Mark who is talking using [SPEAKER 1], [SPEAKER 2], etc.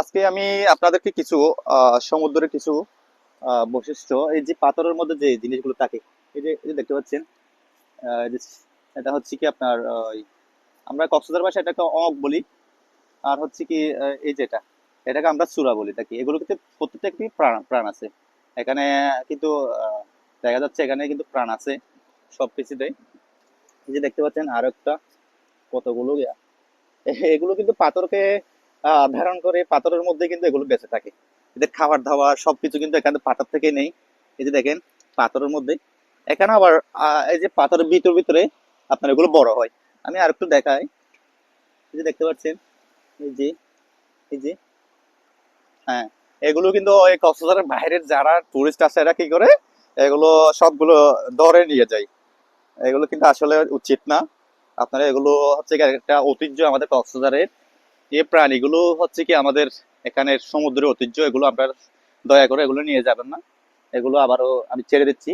[SPEAKER 1] আজকে আমি আপনাদেরকে কিছু সমুদ্রের কিছু বৈশিষ্ট্য, এই যে পাথরের মধ্যে যে জিনিসগুলো থাকে, এই যে, এই দেখতে পাচ্ছেন এটা হচ্ছে কি আপনার ওই আমরা কক্সবাজার ভাষায় এটাকে অঁক বলি, আর হচ্ছে কি এই যেটা এটাকে আমরা চূড়া বলি থাকি এগুলো কিন্তু প্রত্যেকটা একটি প্রাণ প্রাণ আছে। এখানে কিন্তু দেখা যাচ্ছে এখানে কিন্তু প্রাণ আছে, সব কিছুতে। এই যে দেখতে পাচ্ছেন আর একটা, কতগুলো, এগুলো কিন্তু পাথরকে ধারণ করে পাথরের মধ্যে কিন্তু এগুলো বেঁচে থাকে। এদের খাবার দাবার সবকিছু কিন্তু এখানে পাথর থেকে নেই। এই যে দেখেন, পাথরের মধ্যে। এখানে আবার এই যে পাথরের ভিতর ভিতরে আপনার এগুলো বড় হয়। আমি আর একটু দেখাই। এই যে দেখতে পাচ্ছেন, এই যে এই যে হ্যাঁ এগুলো কিন্তু ওই কক্সবাজারের বাইরের যারা টুরিস্ট আছে, এরা কি করে? এগুলো সবগুলো ধরে নিয়ে যায়। এগুলো কিন্তু আসলে উচিত না। আপনারা এগুলো হচ্ছে একটা ঐতিহ্য আমাদের কক্সবাজারের। এই প্রাণীগুলো হচ্ছে কি আমাদের এখানে সমুদ্রের ঐতিহ্য, এগুলো আপনার দয়া করে এগুলো নিয়ে যাবেন না। এগুলো আবারও আমি ছেড়ে দিচ্ছি।